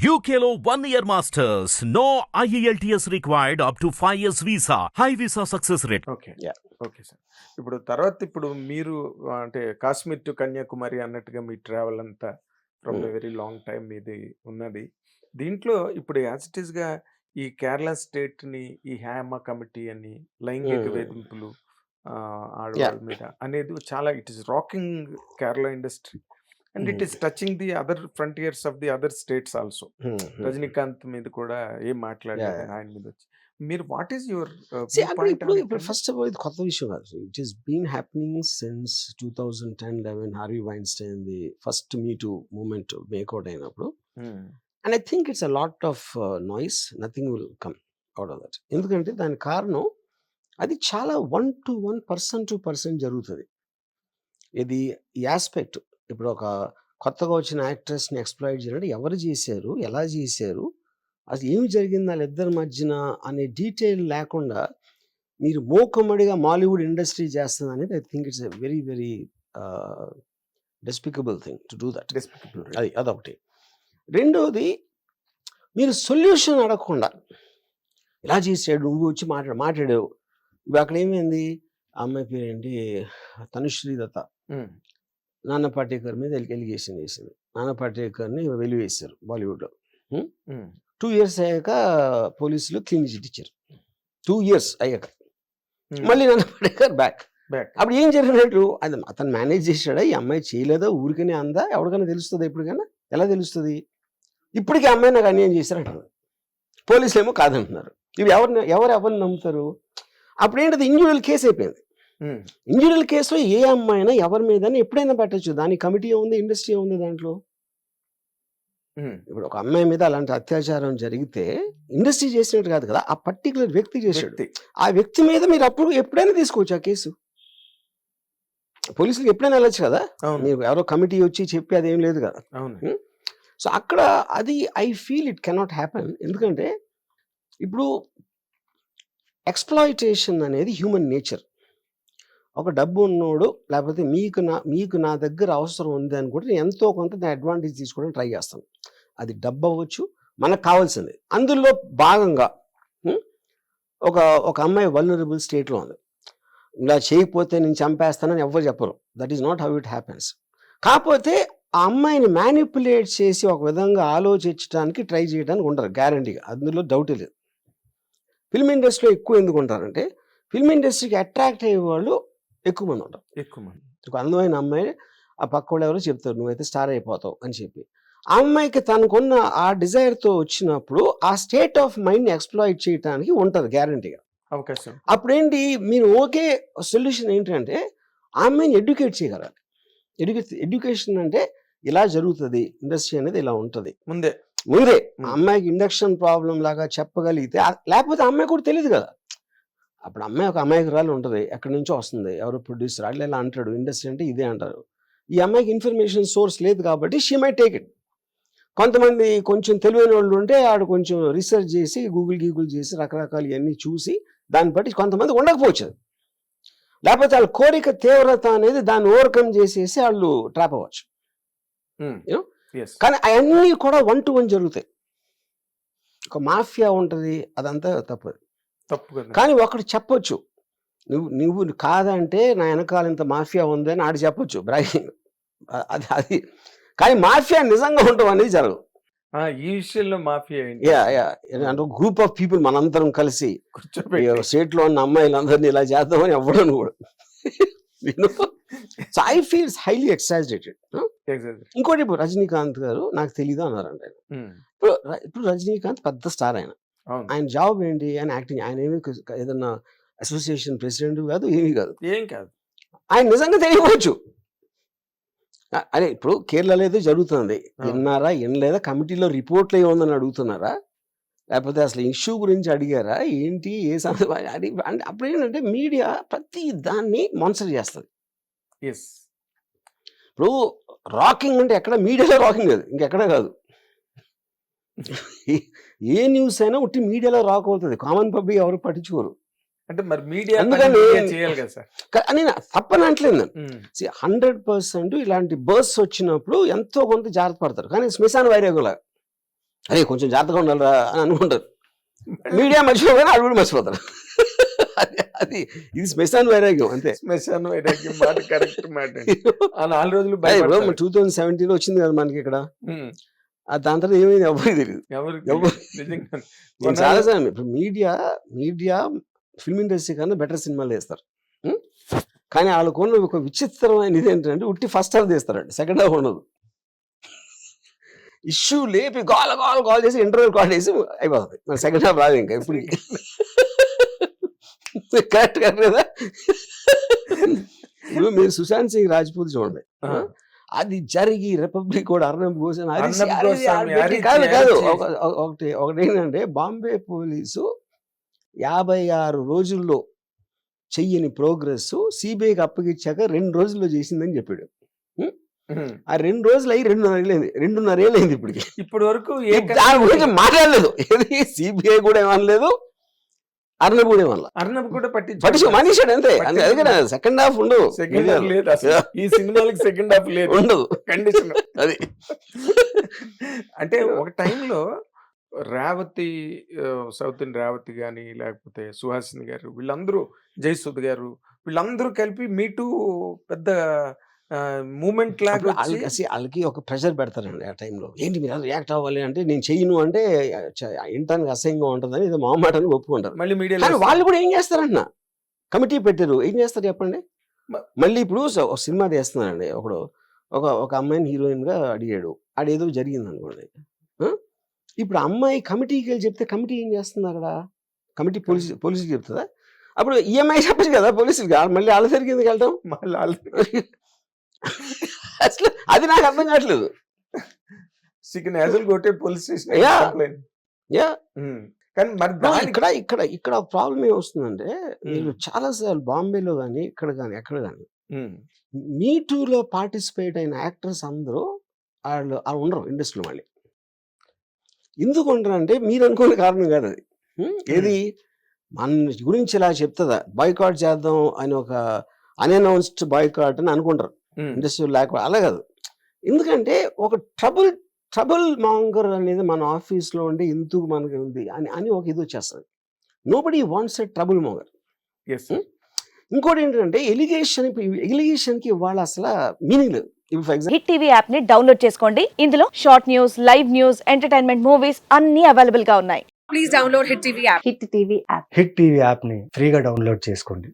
One year masters. No E IELTS required up to 5 years visa. High visa success rate. Okay Yeah. Okay sir ఇప్పుడు తర్వాత ఇప్పుడు మీరు అంటే Kashmir to Kanyakumari అన్నట్టుగా మీ ట్రావెల్ అంతా ఫ్రమ్. వెరీ లాంగ్ టైం మీది ఉన్నది దీంట్లో ఇప్పుడు యాజ్ ఇట్ ఈస్గా ఈ కేరళ స్టేట్ని ఈ హ్యామ కమిటీ అని లైంగిక Hmm. వేధింపులు ఆడవాళ్ళ మీద అనేది చాలా it is rocking Kerala industry and it. Is touching the other frontiers of the other states also. Rajinikanth మీద కూడా ఏం Yeah. ఆయన మీద వచ్చి. మీరు వాట్ ఈస్ యువర్ ఇప్పుడు ఇప్పుడు ఫస్ట్ ఆఫ్ ఆల్ ఇది కొత్త విషయం కాదు. It is been happening since two thousand ten eleven Harvey Weinstein the first me too movement make out అయినప్పుడు. And I think it's a lot of noise nothing will come out of that ఎందుకంటే దాని కారణం అది చాలా one to one person to person జరుగుతుంది. ఇది ఈ aspect ఇప్పుడు ఒక కొత్తగా వచ్చిన యాక్ట్రెస్ని ఎక్స్ప్లాయిట్ చేయాలంటే ఎవరు చేశారు? ఎలా చేశారు? అది ఏమి జరిగింది వాళ్ళిద్దరి మధ్యన అనే డీటెయిల్ లేకుండా మీరు మోకమ్మడిగా మాలీవుడ్ ఇండస్ట్రీ చేస్తుంది అనేది I think it's a very very despicable thing to do that. అది అదొకటి. రెండోది మీరు సొల్యూషన్ అడగకుండా ఇలా చేసాడు నువ్వు వచ్చి మాట్లాడు మాట్లాడావు. ఇప్పుడు అక్కడ ఏమైంది? ఆ అమ్మాయి పేరేంటి? తనుశ్రీ దత్త. నాన్న పాటేకర్ మీద ఎలిగేషన్ వేసింది నాన్న పాటేకర్ని వెలివేశారు బాలీవుడ్లో. టూ ఇయర్స్ అయ్యాక పోలీసులు క్లీన్ చిట్ ఇచ్చారు. టూ ఇయర్స్ అయ్యాక. మళ్ళీ నాన్న పాటేకర్ బ్యాక్. బ్యాక్. అప్పుడు ఏం జరిగినట్టు? అది అతను మేనేజ్ చేశాడా? ఈ అమ్మాయి చేయలేదా? ఊరికనే అందా? ఎవరికైనా తెలుస్తుంది ఎప్పటికైనా ఎలా తెలుస్తుంది? ఇప్పటికీ అమ్మాయి నాకు అన్యాయం చేశారంటారు పోలీసులు ఏమో కాదంటున్నారు. ఇవి ఎవరిని ఎవరు ఎవరిని నమ్ముతారు? అప్పుడు ఏంటది ఇండివిజువల్ కేసు అయిపోయింది. ఇండివిజువల్ కేసులో ఏ అమ్మాయినా ఎవరి మీద ఎప్పుడైనా పెట్టచ్చు. దాని కమిటీ ఉంది ఇండస్ట్రీ ఉంది దాంట్లో. ఇప్పుడు ఒక అమ్మాయి మీద అలాంటి అత్యాచారం జరిగితే ఇండస్ట్రీ చేసినట్టు కాదు కదా ఆ పర్టికులర్ వ్యక్తి వ్యక్తి. ఆ వ్యక్తి మీద మీరు అప్పుడు ఎప్పుడైనా తీసుకోవచ్చు ఆ కేసు? పోలీసులకు ఎప్పుడైనా వెళ్ళొచ్చు కదా? మీరు ఎవరో కమిటీ వచ్చి చెప్పి అదేం లేదు కదా? అవును. సో అక్కడ అది I feel it cannot happen. ఎందుకంటే ఇప్పుడు ఎక్స్ప్లాయిటేషన్ అనేది హ్యూమన్ నేచర్. ఒక డబ్బు ఉన్నోడు లేకపోతే మీకు నా మీకు నా దగ్గర అవసరం ఉంది అని కూడా నేను ఎంతో కొంత అడ్వాంటేజ్ తీసుకోవడానికి ట్రై చేస్తాను. అది డబ్బు అవ్వచ్చు మనకు కావాల్సింది. అందులో భాగంగా ఒక ఒక అమ్మాయి వల్నరబుల్ స్టేట్లో ఉంది. ఇలా చేయకపోతే నేను చంపేస్తానని ఎవ్వరు చెప్పరు. That is not how it happens కాకపోతే ఆ అమ్మాయిని మ్యానిపులేట్ చేసి ఒక విధంగా ఆలోచించడానికి ట్రై చేయడానికి ఉండరు గ్యారంటీగా అందులో డౌట్ లేదు. ఫిల్మ్ ఇండస్ట్రీలో ఎక్కువ ఎందుకు ఉంటారంటే ఫిల్మ్ ఇండస్ట్రీకి అట్రాక్ట్ అయ్యే వాళ్ళు ఎక్కువ మంది ఉంటారు. ఎక్కువ మంది. ఒక అందమైన అమ్మాయి ఆ పక్క వాళ్ళు ఎవరో చెప్తారు నువ్వైతే స్టార్ అయిపోతావు అని చెప్పి. ఆ అమ్మాయికి తనకున్న ఆ డిజైర్తో వచ్చినప్పుడు ఆ స్టేట్ ఆఫ్ మైండ్ని ఎక్స్ప్లాయిట్ చేయడానికి ఉంటారు గ్యారంటీగా. అవకాశం. అప్పుడేంటి? మీరు ఓకే సొల్యూషన్ ఏంటంటే ఆ అమ్మాయిని ఎడ్యుకేట్ చేయగలగాలి. ఎడ్యుకే ఎడ్యుకేషన్ అంటే ఇలా జరుగుతుంది ఇండస్ట్రీ అనేది ఇలా ఉంటుంది. ముందే. ముందే. అమ్మాయికి ఇండక్షన్ ప్రాబ్లం లాగా చెప్పగలిగితే లేకపోతే అమ్మాయి కూడా తెలియదు కదా. అప్పుడు అమ్మాయి ఒక అమాయకురాలు ఉంటుంది. ఎక్కడి నుంచో వస్తుంది. ఎవరో ప్రొడ్యూసర్ అట్లా ఇలా అంటాడు. ఇండస్ట్రీ అంటే ఇదే అంటారు. ఈ అమ్మాయికి ఇన్ఫర్మేషన్ సోర్స్ లేదు కాబట్టి షీ మై టేక్ ఇట్ కొంతమంది కొంచెం తెలివైన వాళ్ళు ఉంటే ఆడు కొంచెం రీసెర్చ్ చేసి గూగుల్ గీగుల్ చేసి రకరకాలు ఇవన్నీ చూసి దాన్ని బట్టి కొంతమంది ఉండకపోవచ్చు. లేకపోతే వాళ్ళ కోరిక తీవ్రత అనేది దాన్ని ఓవర్కమ్ చేసేసి వాళ్ళు ట్రాప్ అవ్వచ్చు. కానీ అవన్నీ కూడా వన్ టు వన్ జరుగుతాయి. ఒక మాఫియా ఉంటుంది. అదంతా తప్పదు తప్పు కదా కానీ ఒకడు చెప్పొచ్చు. నువ్వు నువ్వు కాదంటే నా వెనకాల ఇంత మాఫియా ఉంది అని ఆడు చెప్పొచ్చు. బ్రాగింగ్ అది అది. కానీ మాఫియా నిజంగా ఉండవు అనేది జరగదు. ఈ విషయంలో మాఫియా అంటే గ్రూప్ ఆఫ్ పీపుల్ మనందరం కలిసి స్టేట్లో ఉన్న అమ్మాయిలందరినీ ఇలా చేద్దామని ఎవ్వడను కూడా. So I feels highly Exactly. ఇంకోటి ఇప్పుడు రజనీకాంత్ గారు నాకు తెలీదు అన్నారంట ఆయన. ఇప్పుడు ఇప్పుడు రజనీకాంత్ పెద్ద స్టార్ ఆయన. ఆయన జాబ్ ఏంటి? ఆయన యాక్టింగ్ ఆయన ఏమి ఏదన్నా అసోసియేషన్ ప్రెసిడెంట్ కాదు ఏమీ కాదు. ఏం కాదు. ఆయన నిజంగా తెలియవచ్చు అరే ఇప్పుడు కేరళలో ఏదో జరుగుతుంది. విన్నారా వినలేదా? కమిటీలో రిపోర్ట్లు ఏముందని అడుగుతున్నారా? లేకపోతే అసలు ఇష్యూ గురించి అడిగారా? ఏంటి? ఏ సందర్భం అది అంటే అప్పుడు ఏంటంటే మీడియా ప్రతి దాన్ని మాన్సర్ చేస్తుంది. ఎస్. ఇప్పుడు రాకింగ్ అంటే ఎక్కడ? మీడియాలో రాకింగ్ లేదు. ఇంకెక్కడ కాదు. ఏ- న్యూస్ అయినా ఉట్టి మీడియాలో రాక్ అవుతుంది కామన్ పబ్లిక్ ఎవరు పట్టించుకోరు. అంటే మరి మీడియా అందుకని- తప్పని అంటలేదు హండ్రెడ్ పర్సెంట్ ఇలాంటి బర్స్ వచ్చినప్పుడు ఎంతో కొంత జాగ్రత్త పడతారు. కానీ శ్మశాన వైరాగుల అరే కొంచెం జాగ్రత్తగా ఉండాలిరా అని అనుకుంటారు. మీడియా మర్చిపోగానే కూడా మర్చిపోతారు. అది ఇది శ్మశాన వైరాగ్యం అంతే. శ్మశాన వైరాగ్యం మాట కరెక్ట్ మాట. ఆ నాలుగు రోజులు. టూ థౌజండ్ సెవెంటీన్ వచ్చింది కదా మనకి ఇక్కడ. దాని తర్వాత ఏమైంది? ఎవరికి తెలియదు ఎవరు- చాలా ఇప్పుడు మీడియా మీడియా ఫిల్మ్ ఇండస్ట్రీ కన్నా బెటర్ సినిమాలు తీస్తారు ఉం? కానీ వాళ్ళకున్న ఒక విచిత్రమైన ఇది ఏంటంటే ఉట్టి ఫస్ట్ హాఫ్ తీస్తారండి. సెకండ్ హాఫ్ ఉండదు. ఇష్యూ లేపి గోల గోల కాల్ చేసి ఇంటర్వ్యూ కాల్ చేసి అయిపోతుంది. మరి సెకండ్ హాఫ్ రాదు ఇంకా ఇప్పుడు కరెక్ట్ కరెక్ట్ కదా? మీరు సుశాంత్ సింగ్ రాజ్పూత్ చూడండి. అది జరిగి రిపబ్లిక్ కూడా అర్ణబ్ అరిచి, కాదు కాదు. ఒకటి ఒకటి ఏంటంటే బాంబే పోలీసు యాభై ఆరు రోజుల్లో చెయ్యని ప్రోగ్రెస్ సిబిఐకి అప్పగిచ్చాక రెండు రోజుల్లో చేసిందని చెప్పాడు. ఆ రెండు రోజులు అయ్యి రెండున్నర ఏళ్ళైంది రెండున్నర ఏళ్ళైంది ఇప్పటికి. ఇప్పటి వరకు దాని గురించి మాట్లాడలేదు. ఏది సిబిఐ కూడా ఏమనలేదు. అర్ణబ్ కూడా ఏమనలేదు అర్ణబ్ కూడా పట్టించు పట్టించు మనీషాడు అంతే అందుకని సెకండ్ హాఫ్ ఉండదు సెకండ్ హాఫ్ లేదు ఈ సినిమాలకి సెకండ్ హాఫ్ లేదు. ఉండదు. కండిషన్ అది. అంటే ఒక టైంలో రేవతి సౌత్ ఇండియన్ రేవతి కానీ లేకపోతే సుహాసిని గారు వీళ్ళందరూ జయసుద్ గారు వీళ్ళందరూ కలిపి మీటూ పెద్ద మూమెంట్ లాగా వచ్చి వాళ్ళకి ఒక ప్రెషర్ పెడతారండి ఆ టైంలో. ఏంటి మీరు రియాక్ట్ అవ్వాలి అంటే నేను చెయ్యను అంటే ఇంటానికి అసహ్యంగా ఉంటుందని ఇది మామాటని ఒప్పుకుంటారు. మళ్ళీ మీడియా కానీ వాళ్ళు కూడా ఏం చేస్తారంట కమిటీ పెట్టారు. ఏం చేస్తారు చెప్పండి? మళ్ళీ ఇప్పుడు ఒక సినిమా తీస్తున్నారండి ఒకడు. ఒక ఒక అమ్మాయిని హీరోయిన్గా అడిగాడు ఆడేదో జరిగింది అనుకోండి? ఇప్పుడు అమ్మాయి కమిటీకి వెళ్ళి చెప్తే కమిటీ ఏం చేస్తుంది అక్కడ కమిటీ పోలీసు పోలీసుకి చెప్తుందా? అప్పుడు ఈఎంఐ చెప్పచ్చు కదా పోలీసులకి. ఆ- మళ్ళీ వాళ్ళ ఎందుకు వెళ్తాం? మళ్ళీ వాళ్ళు అది నాకు అర్థం కావట్లేదు. కొట్టే పోలీస్ స్టేషన్ Yeah. కానీ మరి ఇక్కడ ఇక్కడ ఇక్కడ ప్రాబ్లం ఏమొస్తుందంటే మీరు చాలా సార్లు బాంబేలో కానీ ఇక్కడ కానీ ఎక్కడ కానీ మీ టూలో పార్టిసిపేట్ అయిన యాక్టర్స్ అందరూ వాళ్ళు వాళ్ళు ఉండరు ఇండస్ట్రీలో మళ్ళీ. ఎందుకు ఉండరు అంటే మీరు అనుకునే కారణం కాదు అది? ఏది? మన గురించి ఇలా చెప్తుందా? బాయ్కాట్ చేద్దాం అని ఒక అన్అనౌన్స్డ్ బాయ్కాట్ అని అనుకుంటారు. ఇండస్ట్రీ లేకపోతే అలా కాదు. ఎందుకంటే ఒక ట్రబుల్ ట్రబుల్ మాంగర్ అనేది మన ఆఫీస్లో ఉండి ఎందుకు మనకి ఉంది అని అని ఒక ఇది వచ్చేస్తుంది. Nobody wants a trouble monger yes, sir. ఇంకోటి ఏంటంటే ఎలిగేషన్ ఎలిగేషన్కి ఇవాళ అసలు మీనింగ్ లేదు. ఇప్పుడు ఫర్ ఎగ్జాంపుల్ హిట్ టీవీ యాప్ని డౌన్లోడ్ చేసుకోండి. ఇందులో short news live news entertainment movies అన్ని అవైలబుల్గా ఉన్నాయి. Please download Hit TV app. Hit TV app Hit TV యాప్ని ఫ్రీగా డౌన్లోడ్ చేసుకోండి.